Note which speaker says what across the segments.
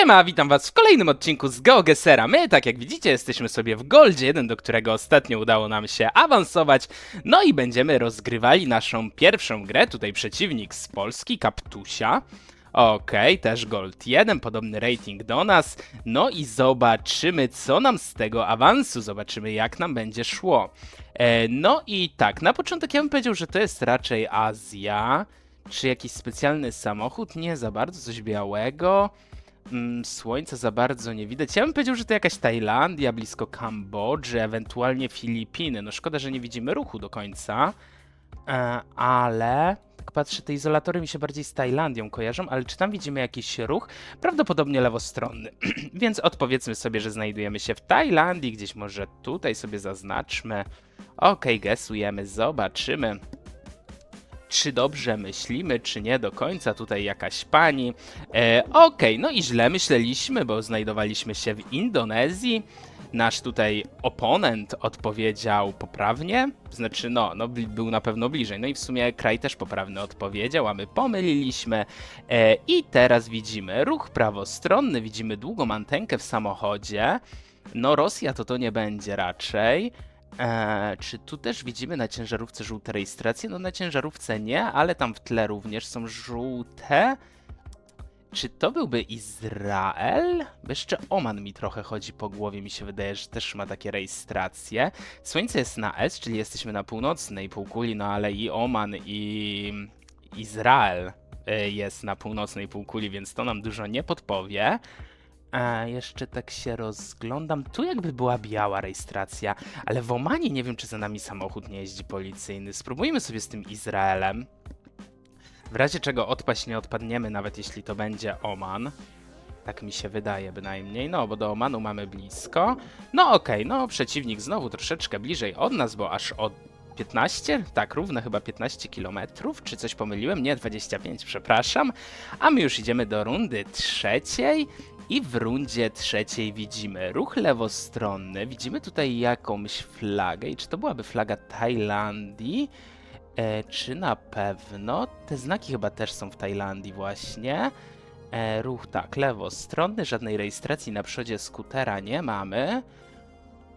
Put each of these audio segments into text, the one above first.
Speaker 1: Siema, witam was w kolejnym odcinku z GeoGesera. My, tak jak widzicie, jesteśmy sobie w Goldzie 1, do którego ostatnio udało nam się awansować. No i będziemy rozgrywali naszą pierwszą grę. Tutaj przeciwnik z Polski, Kaptusia. Okej, też Gold 1, podobny rating do nas. No i zobaczymy, co nam z tego awansu, zobaczymy, jak nam będzie szło. E, no i tak, na początek ja bym powiedział, że to jest raczej Azja. Czy jakiś specjalny samochód? Nie za bardzo, coś białego. Mm, słońca za bardzo nie widać. Ja bym powiedział, że to jakaś Tajlandia, blisko Kambodży, ewentualnie Filipiny. No szkoda, że nie widzimy ruchu do końca. E, ale tak patrzę, te izolatory mi się bardziej z Tajlandią kojarzą, ale czy tam widzimy jakiś ruch? Prawdopodobnie lewostronny. Więc odpowiedzmy sobie, że znajdujemy się w Tajlandii, gdzieś może tutaj sobie zaznaczmy. Okej, okay, gesujemy, zobaczymy czy dobrze myślimy, czy nie do końca. Tutaj jakaś pani. E, Okej, okay, no i źle myśleliśmy, bo znajdowaliśmy się w Indonezji. Nasz tutaj oponent odpowiedział poprawnie, znaczy no, no był na pewno bliżej. No i w sumie kraj też poprawny odpowiedział, a my pomyliliśmy. E, I teraz widzimy ruch prawostronny, widzimy długą antenkę w samochodzie. No Rosja to to nie będzie raczej. Eee, czy tu też widzimy na ciężarówce żółte rejestracje? No na ciężarówce nie, ale tam w tle również są żółte. Czy to byłby Izrael? Bo jeszcze Oman mi trochę chodzi po głowie, mi się wydaje, że też ma takie rejestracje. Słońce jest na S, czyli jesteśmy na północnej półkuli, no ale i Oman i Izrael e, jest na północnej półkuli, więc to nam dużo nie podpowie. A jeszcze tak się rozglądam. Tu jakby była biała rejestracja, ale w Omanie nie wiem, czy za nami samochód nie jeździ policyjny. Spróbujmy sobie z tym Izraelem. W razie czego odpaść nie odpadniemy, nawet jeśli to będzie Oman. Tak mi się wydaje bynajmniej, no bo do Omanu mamy blisko. No okej, okay, no przeciwnik znowu troszeczkę bliżej od nas, bo aż od 15? Tak, równe chyba 15 km. Czy coś pomyliłem? Nie, 25, przepraszam. A my już idziemy do rundy trzeciej. I w rundzie trzeciej widzimy ruch lewostronny. Widzimy tutaj jakąś flagę. I czy to byłaby flaga Tajlandii? E, czy na pewno? Te znaki chyba też są w Tajlandii właśnie. E, ruch tak, lewostronny, żadnej rejestracji na przodzie skutera nie mamy.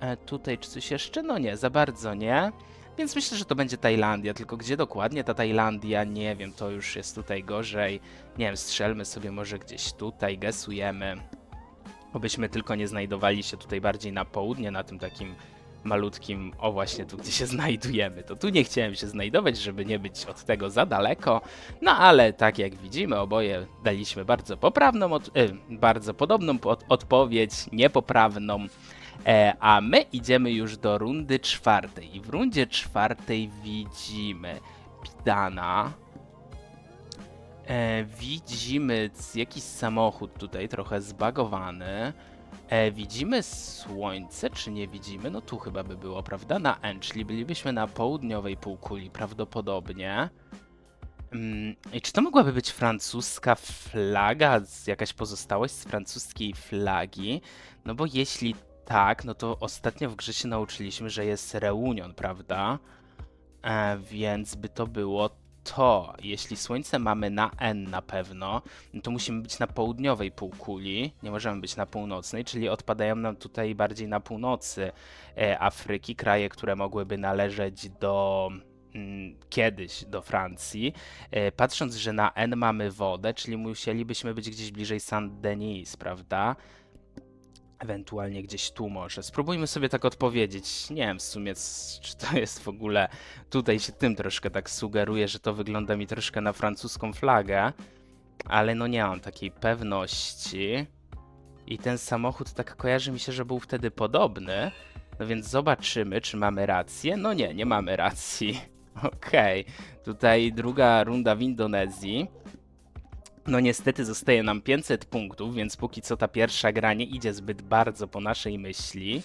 Speaker 1: E, tutaj czy coś jeszcze? No nie, za bardzo nie. Więc myślę, że to będzie Tajlandia, tylko gdzie dokładnie ta Tajlandia, nie wiem, to już jest tutaj gorzej. Nie wiem, strzelmy sobie może gdzieś tutaj, gesujemy. Obyśmy tylko nie znajdowali się tutaj bardziej na południe, na tym takim malutkim, o właśnie tu, gdzie się znajdujemy. To tu nie chciałem się znajdować, żeby nie być od tego za daleko, no ale tak jak widzimy, oboje daliśmy bardzo poprawną, od, y, bardzo podobną od, odpowiedź, niepoprawną. E, a my idziemy już do rundy czwartej. I w rundzie czwartej widzimy Pidana. E, widzimy jakiś samochód tutaj trochę zbagowany. E, widzimy słońce, czy nie widzimy? No tu chyba by było, prawda? Na N, czyli bylibyśmy na południowej półkuli prawdopodobnie. Mm, I czy to mogłaby być francuska flaga, jakaś pozostałość z francuskiej flagi? No bo jeśli tak, no to ostatnio w grze się nauczyliśmy, że jest reunion, prawda? E, więc by to było to. Jeśli słońce mamy na N na pewno, no to musimy być na południowej półkuli, nie możemy być na północnej, czyli odpadają nam tutaj bardziej na północy e, Afryki, kraje, które mogłyby należeć do mm, kiedyś do Francji. E, patrząc, że na N mamy wodę, czyli musielibyśmy być gdzieś bliżej Saint-Denis, prawda? Ewentualnie gdzieś tu może. Spróbujmy sobie tak odpowiedzieć. Nie wiem w sumie, czy to jest w ogóle. Tutaj się tym troszkę tak sugeruje, że to wygląda mi troszkę na francuską flagę. Ale no nie mam takiej pewności. I ten samochód tak kojarzy mi się, że był wtedy podobny. No więc zobaczymy, czy mamy rację. No nie, nie mamy racji. Okej. Okay. Tutaj druga runda w Indonezji. No niestety zostaje nam 500 punktów, więc póki co ta pierwsza gra nie idzie zbyt bardzo po naszej myśli.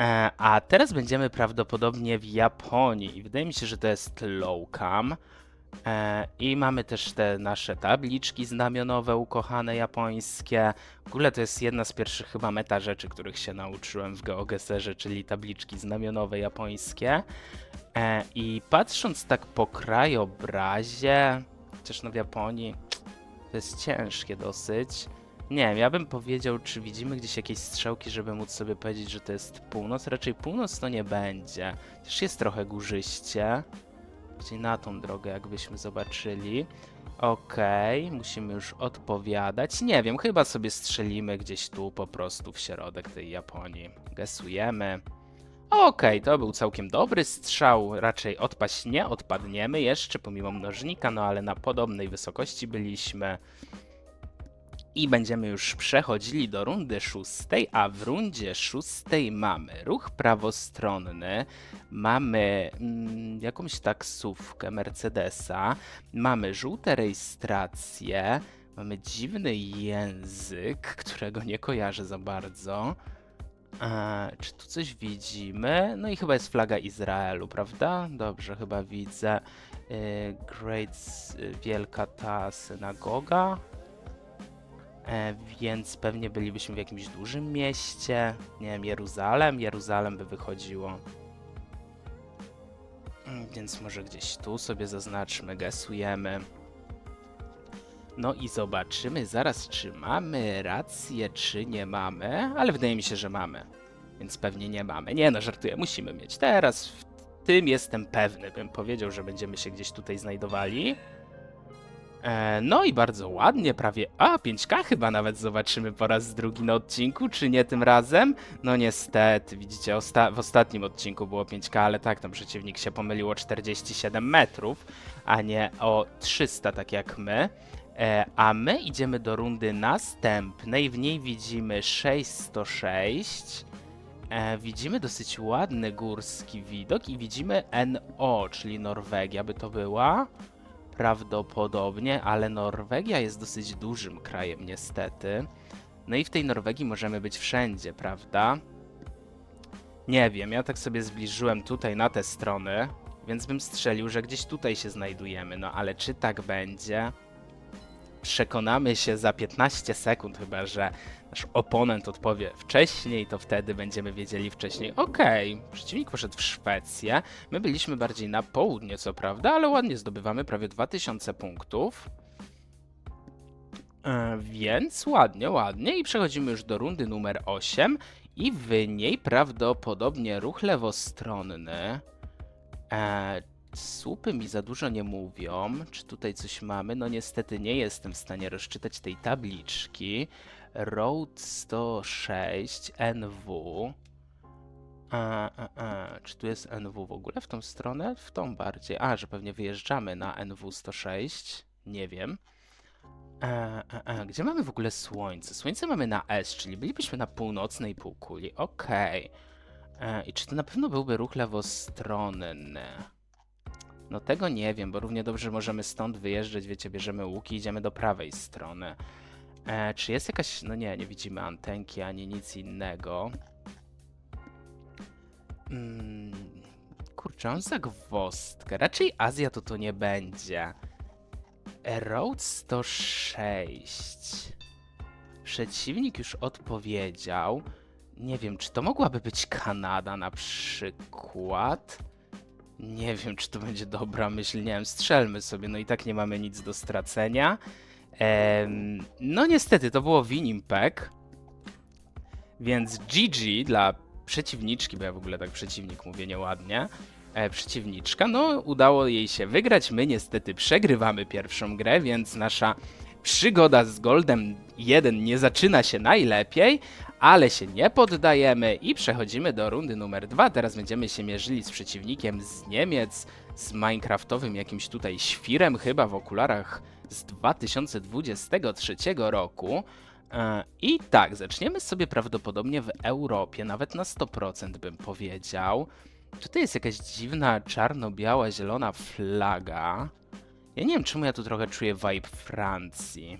Speaker 1: E, a teraz będziemy prawdopodobnie w Japonii wydaje mi się, że to jest Lowcam. E, I mamy też te nasze tabliczki znamionowe, ukochane japońskie. W ogóle to jest jedna z pierwszych chyba meta rzeczy, których się nauczyłem w GeoGeserze, czyli tabliczki znamionowe japońskie. E, I patrząc tak po krajobrazie, chociaż no w Japonii to jest ciężkie dosyć. Nie wiem, ja bym powiedział, czy widzimy gdzieś jakieś strzałki, żeby móc sobie powiedzieć, że to jest północ. Raczej północ to nie będzie. Też jest trochę górzyście. Czyli na tą drogę, jakbyśmy zobaczyli. Okej, musimy już odpowiadać. Nie wiem, chyba sobie strzelimy gdzieś tu po prostu w środek tej Japonii. Gesujemy. Okej, to był całkiem dobry strzał. Raczej odpaść nie odpadniemy jeszcze pomimo mnożnika, no ale na podobnej wysokości byliśmy. I będziemy już przechodzili do rundy szóstej, a w rundzie szóstej mamy ruch prawostronny, mamy mm, jakąś taksówkę Mercedesa, mamy żółte rejestracje, mamy dziwny język, którego nie kojarzę za bardzo. E, czy tu coś widzimy? No i chyba jest flaga Izraelu, prawda? Dobrze, chyba widzę. E, Great, s- wielka ta synagoga. E, więc pewnie bylibyśmy w jakimś dużym mieście. Nie wiem, Jeruzalem. Jeruzalem by wychodziło. Mm, Więc może gdzieś tu sobie zaznaczmy, gesujemy. No i zobaczymy zaraz, czy mamy rację, czy nie mamy, ale wydaje mi się, że mamy. Więc pewnie nie mamy. Nie no, żartuję, musimy mieć. Teraz w tym jestem pewny, bym powiedział, że będziemy się gdzieś tutaj znajdowali. E, no i bardzo ładnie, prawie. A, 5K chyba nawet zobaczymy po raz drugi na odcinku, czy nie tym razem? No niestety, widzicie, osta w ostatnim odcinku było 5K, ale tak, tam przeciwnik się pomylił o 47 metrów, a nie o 300, tak jak my. E, a my idziemy do rundy następnej, w niej widzimy 606. E, widzimy dosyć ładny górski widok i widzimy NO, czyli Norwegia by to była. Prawdopodobnie, ale Norwegia jest dosyć dużym krajem, niestety. No i w tej Norwegii możemy być wszędzie, prawda? Nie wiem, ja tak sobie zbliżyłem tutaj na tę stronę, więc bym strzelił, że gdzieś tutaj się znajdujemy. No ale czy tak będzie? Przekonamy się za 15 sekund, chyba że nasz oponent odpowie wcześniej, to wtedy będziemy wiedzieli wcześniej. Okej, przeciwnik poszedł w Szwecję. My byliśmy bardziej na południe, co prawda, ale ładnie zdobywamy prawie 2000 punktów. E, więc ładnie, ładnie. I przechodzimy już do rundy numer 8. I w niej prawdopodobnie ruch lewostronny. Słupy mi za dużo nie mówią. Czy tutaj coś mamy? No niestety nie jestem w stanie rozczytać tej tabliczki. Road 106 NW. A, a, a. Czy tu jest NW w ogóle w tą stronę? W tą bardziej. A, że pewnie wyjeżdżamy na NW 106. Nie wiem. E, e, e. Gdzie mamy w ogóle słońce? Słońce mamy na S, czyli bylibyśmy na północnej półkuli. Okej. E, I czy to na pewno byłby ruch lewostronny? No tego nie wiem, bo równie dobrze możemy stąd wyjeżdżać, wiecie, bierzemy łuki idziemy do prawej strony. E, czy jest jakaś... No nie, nie widzimy antenki ani nic innego. Mm, kurczę, on zagwozdkę. Raczej Azja to to nie będzie. E, Road 106. Przeciwnik już odpowiedział. Nie wiem, czy to mogłaby być Kanada na przykład? Nie wiem, czy to będzie dobra myśl. Nie wiem, strzelmy sobie. No i tak nie mamy nic do stracenia. Em, no niestety, to było Winimpeg. Więc GG dla przeciwniczki, bo ja w ogóle tak przeciwnik mówię nieładnie. E, przeciwniczka, no udało jej się wygrać. My niestety przegrywamy pierwszą grę, więc nasza przygoda z Goldem 1 nie zaczyna się najlepiej, ale się nie poddajemy i przechodzimy do rundy numer 2. Teraz będziemy się mierzyli z przeciwnikiem z Niemiec, z Minecraftowym jakimś tutaj świrem, chyba w okularach z 2023 roku. E, I tak, zaczniemy sobie prawdopodobnie w Europie, nawet na 100% bym powiedział. Tutaj jest jakaś dziwna czarno-biała, zielona flaga. Ja nie wiem, czemu ja tu trochę czuję vibe Francji.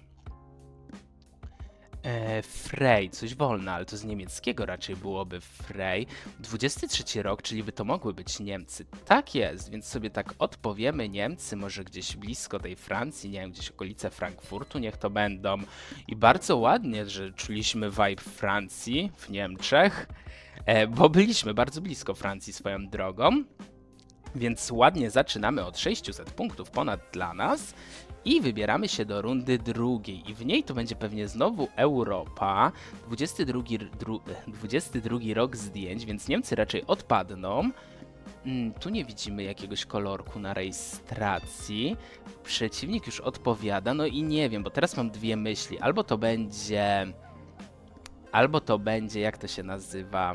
Speaker 1: E, Frey, coś wolne, ale to z niemieckiego raczej byłoby Frey. 23 rok, czyli by to mogły być Niemcy. Tak jest, więc sobie tak odpowiemy Niemcy, może gdzieś blisko tej Francji, nie wiem, gdzieś okolice Frankfurtu niech to będą. I bardzo ładnie, że czuliśmy vibe Francji w Niemczech, e, bo byliśmy bardzo blisko Francji swoją drogą. Więc ładnie zaczynamy od 600 punktów ponad dla nas. I wybieramy się do rundy drugiej. I w niej to będzie pewnie znowu Europa. 22, r- dru, 22 rok zdjęć, więc Niemcy raczej odpadną. Mm, tu nie widzimy jakiegoś kolorku na rejestracji. Przeciwnik już odpowiada, no i nie wiem, bo teraz mam dwie myśli. Albo to będzie. Albo to będzie, jak to się nazywa?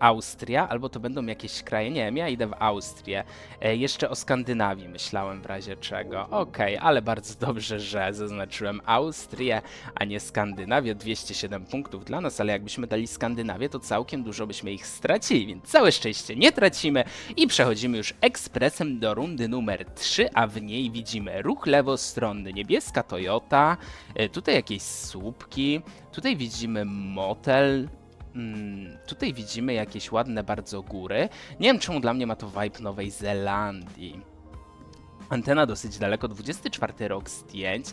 Speaker 1: Austria, albo to będą jakieś kraje. Nie wiem, ja idę w Austrię. E, jeszcze o Skandynawii myślałem w razie czego. Okej, ale bardzo dobrze, że zaznaczyłem Austrię, a nie Skandynawię. 207 punktów dla nas, ale jakbyśmy dali Skandynawię, to całkiem dużo byśmy ich stracili, więc całe szczęście nie tracimy i przechodzimy już ekspresem do rundy numer 3, a w niej widzimy ruch lewostronny, niebieska Toyota, e, tutaj jakieś słupki, tutaj widzimy motel, Mm, tutaj widzimy jakieś ładne bardzo góry. Nie wiem czemu dla mnie ma to vibe Nowej Zelandii. Antena dosyć daleko, 24 rok zdjęć.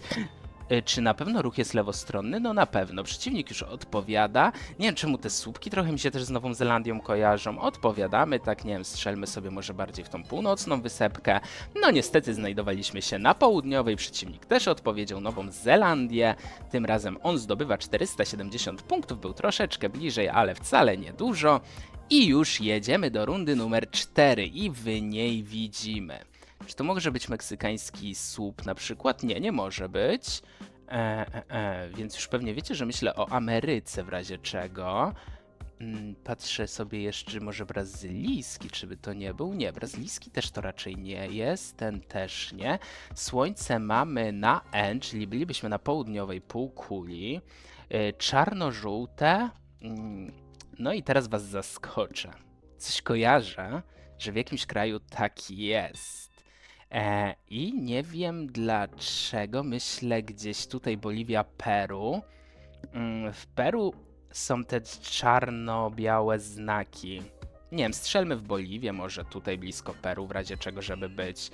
Speaker 1: Y, Czy na pewno ruch jest lewostronny? No na pewno. Przeciwnik już odpowiada. Nie wiem czemu te słupki trochę mi się też z Nową Zelandią kojarzą. Odpowiadamy, tak nie wiem, strzelmy sobie może bardziej w tą północną wysepkę. No niestety znajdowaliśmy się na południowej. Przeciwnik też odpowiedział Nową Zelandię. Tym razem on zdobywa 470 punktów, był troszeczkę bliżej, ale wcale nie dużo. I już jedziemy do rundy numer 4 i w niej widzimy. Czy to może być meksykański słup na przykład? Nie, nie może być. E, e, e, więc już pewnie wiecie, że myślę o Ameryce w razie czego. Mm, Patrzę sobie jeszcze, może brazylijski, czy by to nie był? Nie, brazylijski też to raczej nie jest, ten też nie. Słońce mamy na N, czyli bylibyśmy na południowej półkuli. E, Czarno-żółte. Mm, No i teraz was zaskoczę. Coś kojarzę, że w jakimś kraju tak jest. E, I nie wiem dlaczego, myślę gdzieś tutaj Boliwia, Peru. Mm, W Peru są te czarno-białe znaki. Nie wiem, strzelmy w Boliwię, może tutaj blisko Peru, w razie czego, żeby być.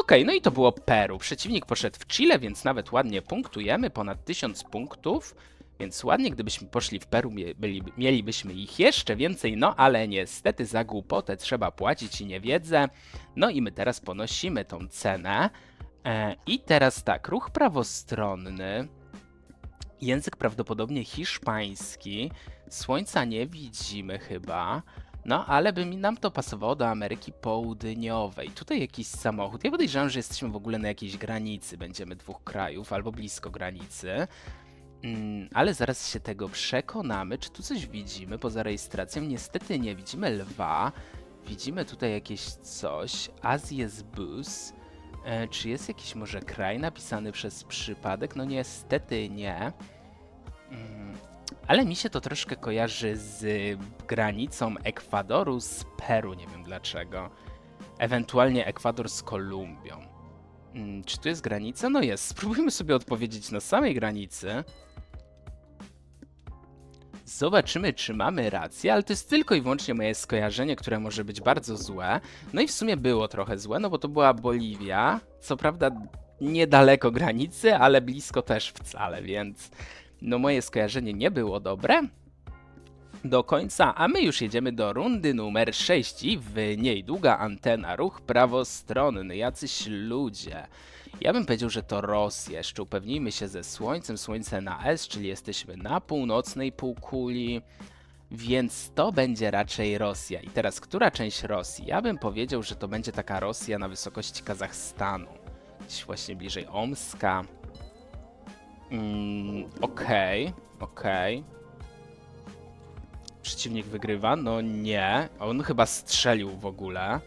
Speaker 1: Okej, no i to było Peru. Przeciwnik poszedł w Chile, więc nawet ładnie punktujemy, ponad 1000 punktów. Więc ładnie, gdybyśmy poszli w Peru, byli, mielibyśmy ich jeszcze więcej, no ale niestety za głupotę trzeba płacić i niewiedzę. No i my teraz ponosimy tą cenę. E, I teraz tak, ruch prawostronny. Język prawdopodobnie hiszpański. Słońca nie widzimy chyba. No, ale by mi nam to pasowało do Ameryki Południowej. Tutaj jakiś samochód. Ja podejrzewam, że jesteśmy w ogóle na jakiejś granicy. Będziemy dwóch krajów albo blisko granicy. Mm, ale zaraz się tego przekonamy. Czy tu coś widzimy poza rejestracją? Niestety nie. Widzimy lwa. Widzimy tutaj jakieś coś. Azjes Bus. E, czy jest jakiś może kraj napisany przez przypadek? No niestety nie. Mm, ale mi się to troszkę kojarzy z granicą Ekwadoru z Peru, nie wiem dlaczego. Ewentualnie Ekwador z Kolumbią. Mm, Czy tu jest granica? No jest. Spróbujmy sobie odpowiedzieć na samej granicy. Zobaczymy, czy mamy rację, ale to jest tylko i wyłącznie moje skojarzenie, które może być bardzo złe. No i w sumie było trochę złe, no bo to była Boliwia. Co prawda niedaleko granicy, ale blisko też wcale, więc no moje skojarzenie nie było dobre do końca, a my już jedziemy do rundy numer 6 i w niej długa antena, ruch prawostronny, jacyś ludzie. Ja bym powiedział, że to Rosja. Jeszcze upewnijmy się ze Słońcem, Słońce na S, czyli jesteśmy na północnej półkuli, więc to będzie raczej Rosja. I teraz, która część Rosji? Ja bym powiedział, że to będzie taka Rosja na wysokości Kazachstanu. Gdzieś właśnie bliżej Omska. Mm, Okej, okej. Przeciwnik wygrywa? No nie. On chyba strzelił w ogóle.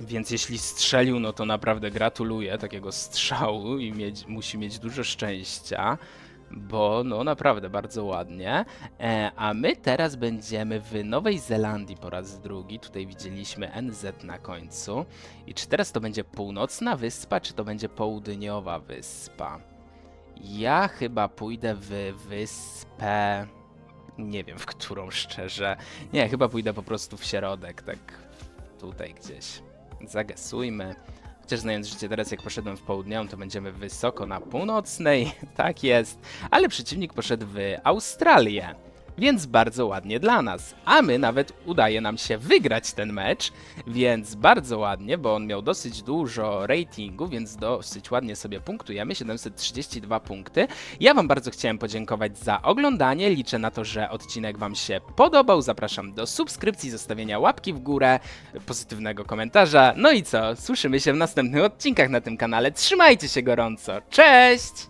Speaker 1: Więc jeśli strzelił, no to naprawdę gratuluję takiego strzału i mieć, musi mieć dużo szczęścia, bo no naprawdę bardzo ładnie. E, a my teraz będziemy w Nowej Zelandii po raz drugi. Tutaj widzieliśmy NZ na końcu. I czy teraz to będzie północna wyspa, czy to będzie południowa wyspa? Ja chyba pójdę w wyspę. Nie wiem, w którą szczerze. Nie, chyba pójdę po prostu w środek, tak tutaj gdzieś. Zagasujmy. Chociaż znając życie teraz, jak poszedłem w południową, to będziemy wysoko na północnej. Tak jest. Ale przeciwnik poszedł w Australię. Więc bardzo ładnie dla nas. A my nawet udaje nam się wygrać ten mecz, więc bardzo ładnie, bo on miał dosyć dużo ratingu, więc dosyć ładnie sobie punktujemy, 732 punkty. Ja wam bardzo chciałem podziękować za oglądanie, liczę na to, że odcinek wam się podobał, zapraszam do subskrypcji, zostawienia łapki w górę, pozytywnego komentarza, no i co, słyszymy się w następnych odcinkach na tym kanale, trzymajcie się gorąco, cześć!